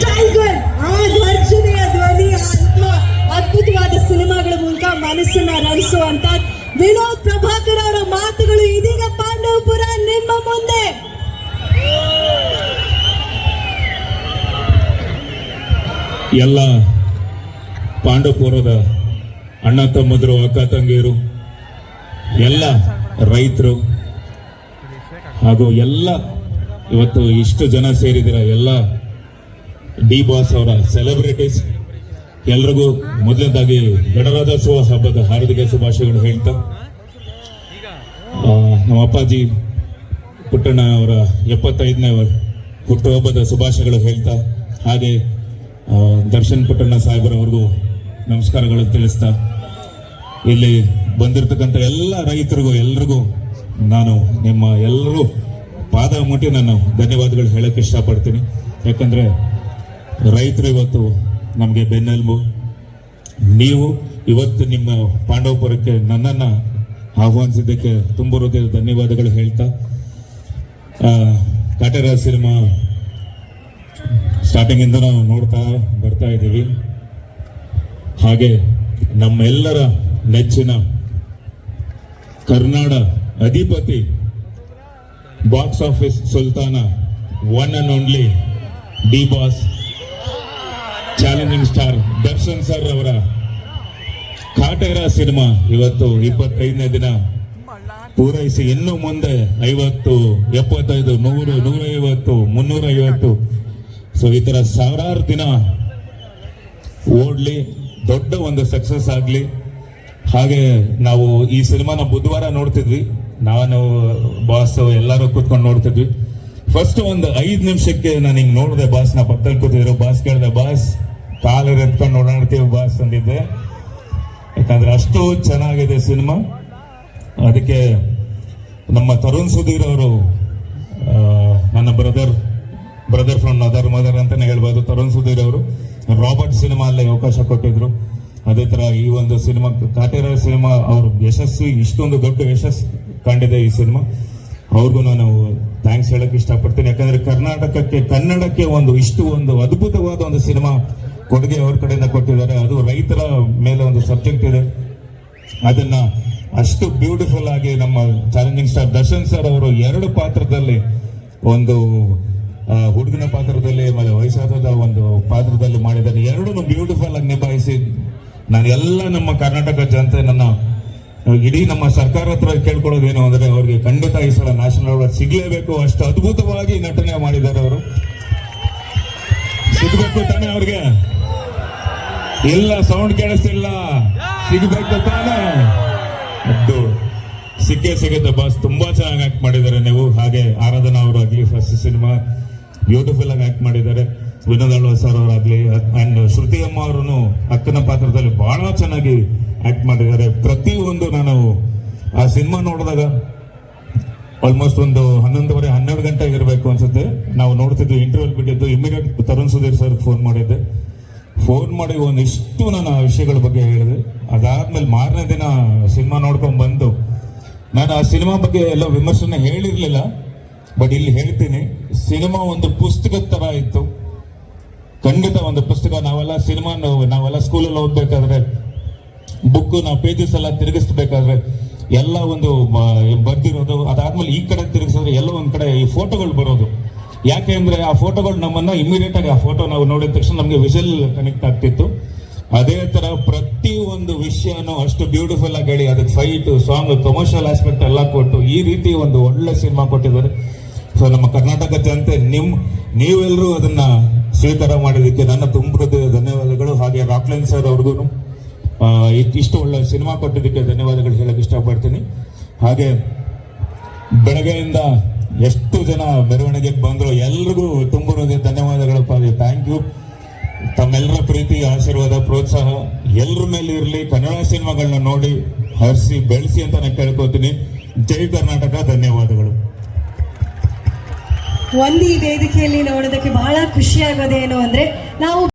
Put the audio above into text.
Tiger ಆ ಗರ್ಜನೆಯ ಧ್ವನಿ ಅಂತ ಅದ್ಭುತ- ಅದ್ಭುತವಾದ ಸಿನಿಮಾಗಳ ಮೂಲಕ ಮನಸ್ಸನ್ನ ರಂಜಿಸುವಂತ ವಿನೋದ್ ಪ್ರಭಾಕರ್ ಅವರ ಮಾತುಗಳು ಇದೀಗ ಪಾಂಡವಪುರ ನಿಮ್ಮ ಮುಂದೆ. ಎಲ್ಲ ಪಾಂಡವಪುರದ ಅಣ್ಣ ತಮ್ಮದ್ರು, ಅಕ್ಕ ತಂಗಿಯರು, ಎಲ್ಲ ರೈತರು ಹಾಗೂ ಎಲ್ಲ ಇವತ್ತು ಇಷ್ಟು ಜನ ಸೇರಿದಿರ ಎಲ್ಲ ಡಿ ಬಾಸ್ ಅವರ ಸೆಲೆಬ್ರಿಟೀಸ್ ಎಲ್ರಿಗೂ ಮೊದಲನೇದಾಗಿ ಗಣರಾಜ್ಯೋತ್ಸವ ಹಬ್ಬದ ಹಾರ್ದಿಕ ಶುಭಾಶಯಗಳು ಹೇಳ್ತಾ ನಮ್ಮ ಅಪ್ಪಾಜಿ ಪುಟ್ಟಣ್ಣ ಅವರ ಎಪ್ಪತ್ತೈದನೇ ಹುಟ್ಟುಹಬ್ಬದ ಶುಭಾಶಯಗಳು ಹೇಳ್ತಾ, ಹಾಗೆ ದರ್ಶನ್ ಪುಟ್ಟಣ್ಣ ಸಾಹೇಬರವ್ರಿಗೂ ನಮಸ್ಕಾರಗಳು ತಿಳಿಸ್ತಾ, ಇಲ್ಲಿ ಬಂದಿರತಕ್ಕಂಥ ಎಲ್ಲ ರೈತರಿಗೂ, ಎಲ್ರಿಗೂ ನಾನು ನಿಮ್ಮ ಎಲ್ಲರೂ ಪಾದ ಮುಟ್ಟಿ ನಾನು ಧನ್ಯವಾದಗಳು ಹೇಳಕ್ಕೆ ಇಷ್ಟಪಡ್ತೀನಿ. ಯಾಕಂದ್ರೆ ರೈತರು ಇವತ್ತು ನಮಗೆ ಬೆನ್ನೆಲುಬು. ನೀವು ಇವತ್ತು ನಿಮ್ಮ ಪಾಂಡವಪುರಕ್ಕೆ ನನ್ನನ್ನು ಆಹ್ವಾನಿಸಿದ್ದಕ್ಕೆ ತುಂಬ ಹೃದಯದ ಧನ್ಯವಾದಗಳು ಹೇಳ್ತಾ ಕಾಟೇರ ಸಿನಿಮಾ ಸ್ಟಾರ್ಟಿಂಗಿಂದ ನಾವು ನೋಡ್ತಾ ಬರ್ತಾ ಇದ್ದೀವಿ. ಹಾಗೆ ನಮ್ಮೆಲ್ಲರ ನೆಚ್ಚಿನ ಕರ್ನಾಡ ಅಧಿಪತಿ, box office sultana one and only D boss challenging star Darshan sir ಅವರ. ಕಾಟೇರ ಸಿನಿಮಾ ಇವತ್ತು ಇಪ್ಪತ್ತೈದನೇ ದಿನ. ಪೂರೈಸಿ ಇನ್ನು ಮುಂದೆ ಐವತ್ತು, ಎಪ್ಪತ್ತೈದು, ನೂರು, ನೂರೈವತ್ತು ಮುನ್ನೂರ ಐವತ್ತು ಸೊ ಈ ತರ ಸಾವಿರಾರು ದಿನ ಓಡ್ಲಿ, ದೊಡ್ಡ ಒಂದು ಸಕ್ಸಸ್ ಆಗಲಿ. ಹಾಗೆ ನಾವು ಈ ಸಿನಿಮಾನ ಬುಧವಾರ ನೋಡ್ತಿದ್ವಿ. ನಾನು ಬಾಸ್ ಎಲ್ಲರೂ ಕೂತ್ಕೊಂಡು ನೋಡ್ತಿದ್ವಿ. ಫಸ್ಟ್ ಒಂದು ಐದು ನಿಮಿಷಕ್ಕೆ ನಾನು ಹಿಂಗೆ ನೋಡಿದೆ ಬಾಸ್ ನಾ ಪಕ್ಕದಲ್ಲಿ ಕೂತಿದ್ರು. ಬಾಸ್ ಕೇಳಿದೆ ಬಾಸ್ ಕಾಲು ಎತ್ಕೊಂಡು ಓಡಾಡ್ತೀವಿ ಬಾಸ್ ಅಂದಿದ್ದೆ. ಯಾಕಂದ್ರೆ ಅಷ್ಟು ಚೆನ್ನಾಗಿದೆ ಸಿನಿಮಾ. ಅದಕ್ಕೆ ನಮ್ಮ ತರುಣ್ ಸುಧೀರ್ ಅವರು ನನ್ನ brother brother from mother mother ಅಂತಾನೆ ಹೇಳ್ಬೋದು. ತರುಣ್ ಸುಧೀರ್ ಅವರು ರಾಬರ್ಟ್ ಸಿನಿಮಾ ಅಲ್ಲೇ ಅವಕಾಶ ಕೊಟ್ಟಿದ್ರು. ಅದೇ ತರ ಈ ಒಂದು ಸಿನಿಮಾ ಕಾಟೇರ ಸಿನಿಮಾ ಅವರು ಯಶಸ್ವಿ, ಇಷ್ಟೊಂದು ದೊಡ್ಡ ಯಶಸ್ಸು ಕಂಡಿದೆ ಈ ಸಿನಿಮಾ ಅವ್ರಿಗೂ ನಾನು ಥ್ಯಾಂಕ್ಸ್ ಹೇಳಕ್ ಇಷ್ಟಪಡ್ತೀನಿ. ಯಾಕಂದ್ರೆ ಕರ್ನಾಟಕಕ್ಕೆ, ಕನ್ನಡಕ್ಕೆ ಒಂದು ಇಷ್ಟು ಒಂದು ಅದ್ಭುತವಾದ ಒಂದು ಸಿನಿಮಾ ಕೊಡುಗೆ ಅವ್ರ ಕಡೆಯಿಂದ ಕೊಟ್ಟಿದ್ದಾರೆ. ಅದು ರೈತರ ಮೇಲೆ ಒಂದು ಸಬ್ಜೆಕ್ಟ್ ಇದೆ. ಅದನ್ನ ಅಷ್ಟು ಬ್ಯೂಟಿಫುಲ್ ಆಗಿ ನಮ್ಮ ಚಾಲೆಂಜಿಂಗ್ ಸ್ಟಾರ್ ದರ್ಶನ್ ಸರ್ ಅವರು ಎರಡು ಪಾತ್ರದಲ್ಲಿ ಒಂದು ಹುಡುಗನ ಪಾತ್ರದಲ್ಲಿ, ಮತ್ತೆ ವಯಸ್ಸಾದ ಒಂದು ಪಾತ್ರದಲ್ಲಿ ಮಾಡಿದ್ದಾರೆ. ಎರಡೂ ಬ್ಯೂಟಿಫುಲ್ ಆಗಿ ನಿಭಾಯಿಸಿ ನಾನು ಎಲ್ಲ ನಮ್ಮ ಕರ್ನಾಟಕ ಜನತೆ ನನ್ನ, ಇಡೀ ನಮ್ಮ ಸರ್ಕಾರ ಹತ್ರ ಕೇಳ್ಕೊಳ್ಳೋದೇನು ಅಂದರೆ ಅವ್ರಿಗೆ ಖಂಡಿತ ಈ ಸಲ ನ್ಯಾಷನಲ್ ಅವಾರ್ಡ್ ಸಿಗಲೇಬೇಕು. ಅಷ್ಟು ಅದ್ಭುತವಾಗಿ ನಟನೆ ಮಾಡಿದ್ದಾರೆ ಅವರು. ಸಿಗಬೇಕು ತಾನೇ ಅವ್ರಿಗೆ? ಇಲ್ಲ ಸೌಂಡ್ ಕೇಳಿಸ್ತಿಲ್ಲ. ಸಿಗ್ಬೇಕು ತಾನೇ. ಅದು ಸಿಕ್ಕೇ ಸಿಗುತ್ತೆ ಬಾಸ್ ತುಂಬಾ ಚೆನ್ನಾಗಿ ಆಕ್ಟ್ ಮಾಡಿದ್ದಾರೆ ನೀವು. ಹಾಗೆ ಆರಾಧನಾ ಅವರು ಆಗ್ಲಿ ಫಸ್ಟ್ ಸಿನಿಮಾ ಬ್ಯೂಟಿಫುಲ್ ಆಗಿ ಆಕ್ಟ್ ಮಾಡಿದ್ದಾರೆ. ವಿನೋದ್ ಅಳ್ವ ಸರ್ ಅವರಾಗ್ಲಿ ಅಂಡ್ ಶ್ರುತಿ ಅಮ್ಮ ಅವರು ಅಕ್ಕನ ಪಾತ್ರದಲ್ಲಿ ಬಹಳ ಚೆನ್ನಾಗಿ ಆಕ್ಟ್ ಮಾಡಿದ್ದಾರೆ. ಪ್ರತಿಯೊಂದು ನಾನು ಆ ಸಿನಿಮಾ ನೋಡಿದಾಗ ಆಲ್ಮೋಸ್ಟ್ ಒಂದು ಹನ್ನೊಂದುವರೆ, ಹನ್ನೆರಡು ಗಂಟೆ ಇರಬೇಕು ಅನ್ಸುತ್ತೆ. ನಾವು ನೋಡ್ತಿದ್ವಿ ಇಂಟರ್ವ್ಯೂ ಬಿಟ್ಟಿದ್ದು. Immediate Tarun Sudhir sir phone ಮಾಡಿದ್ದೆ. ಫೋನ್ ಮಾಡಿ ಒಂದಿಷ್ಟು ನಾನು ಆ ವಿಷಯಗಳ ಬಗ್ಗೆ ಹೇಳಿದೆ. ಅದಾದ್ಮೇಲೆ ಮಾರನೇ ದಿನ ಸಿನಿಮಾ ನೋಡ್ಕೊಂಡು ಬಂದು, ನಾನು ಆ ಸಿನಿಮಾ ಬಗ್ಗೆ ಎಲ್ಲ ವಿಮರ್ಶನೆ ಹೇಳಿರಲಿಲ್ಲ, ಬಟ್ ಇಲ್ಲಿ ಹೇಳ್ತೀನಿ, ಸಿನಿಮಾ ಒಂದು ಪುಸ್ತಕದ ಥರ ಇತ್ತು. ಖಂಡಿತ ಒಂದು ಪುಸ್ತಕ, ನಾವೆಲ್ಲ ಸಿನಿಮಾ ನಾವೆಲ್ಲ ಸ್ಕೂಲಲ್ಲಿ ಓದಬೇಕಾದ್ರೆ ಬುಕ್ ನಾವು ಪೇಜಸ್ ಎಲ್ಲ ತಿರುಗಿಸ್ಬೇಕಾದ್ರೆ, ಎಲ್ಲ ಒಂದು ಬರ್ದಿರೋದು, ಅದಾದ್ಮೇಲೆ ಈ ಕಡೆ ತಿರುಗಿಸಿದ್ರೆ ಎಲ್ಲ ಒಂದು ಕಡೆ ಈ ಫೋಟೋಗಳು ಬರೋದು. ಯಾಕೆ ಅಂದ್ರೆ ಆ ಫೋಟೋಗಳು ನಮ್ಮನ್ನ ಇಮಿಡಿಯೇಟ್ ಆಗಿ ಆ ಫೋಟೋ ನಾವು ನೋಡಿದ ತಕ್ಷಣ ನಮಗೆ ವಿಷಲ್ ಕನೆಕ್ಟ್ ಆಗ್ತಿತ್ತು. ಅದೇ ತರ ಪ್ರತಿ ಒಂದು ವಿಷಯನೂ ಅಷ್ಟು ಬ್ಯೂಟಿಫುಲ್ ಆಗಿ ಹೇಳಿ ಅದಕ್ಕೆ ಫೈಟ್ ಸಾಂಗ್ ಕಮರ್ಷಿಯಲ್ ಆಸ್ಪೆಕ್ಟ್ ಎಲ್ಲ ಕೊಟ್ಟು ಈ ರೀತಿ ಒಂದು ಒಳ್ಳೆ ಸಿನಿಮಾ ಕೊಟ್ಟಿದ್ದಾರೆ. ಸೊ ನಮ್ಮ ಕರ್ನಾಟಕ ಜನತೆ, ನಿಮ್ ನೀವೆಲ್ಲರೂ ಅದನ್ನ ಸ್ವೀಕಾರ ಮಾಡಿದ್ದಕ್ಕೆ ನನ್ನ ತುಂಬ ಧನ್ಯವಾದಗಳು. ಹಾಗೆ ರಾಕ್ಲೈನ್ ಸರ್ ಅವ್ರಿಗೂ ಇಷ್ಟು ಒಳ್ಳೆ ಸಿನಿಮಾ ಕೊಟ್ಟಿದ್ದಕ್ಕೆ ಧನ್ಯವಾದಗಳು ಹೇಳಕ್ ಇಷ್ಟಪಡ್ತೀನಿ. ಹಾಗೆ, ಬೆಳಗ್ಗೆಯಿಂದ ಎಷ್ಟು ಜನ ಮೆರವಣಿಗೆಗೆ ಬಂದ್ರು ಎಲ್ರಿಗೂ ತುಂಬ ಧನ್ಯವಾದಗಳಪ್ಪ ಧನ್ಯವಾದಗಳು ಥ್ಯಾಂಕ್ ಯು ತಮ್ಮೆಲ್ಲರ ಪ್ರೀತಿ, ಆಶೀರ್ವಾದ, ಪ್ರೋತ್ಸಾಹ ಎಲ್ಲರ ಮೇಲೆ ಇರಲಿ. ಕನ್ನಡ ಸಿನಿಮಾಗಳನ್ನ ನೋಡಿ, ಹರಿಸಿ, ಬೆಳೆಸಿ ಅಂತ ನಾನು ಕೇಳ್ಕೊತೀನಿ. ಜೈ ಕರ್ನಾಟಕ, ಧನ್ಯವಾದಗಳು. ಒಂದು ಈ ವೇದಿಕೆಯಲ್ಲಿ ನೋಡೋದಕ್ಕೆ ಬಹಳ ಖುಷಿ ಆಗೋದೇನು ಅಂದ್ರೆ ನಾವು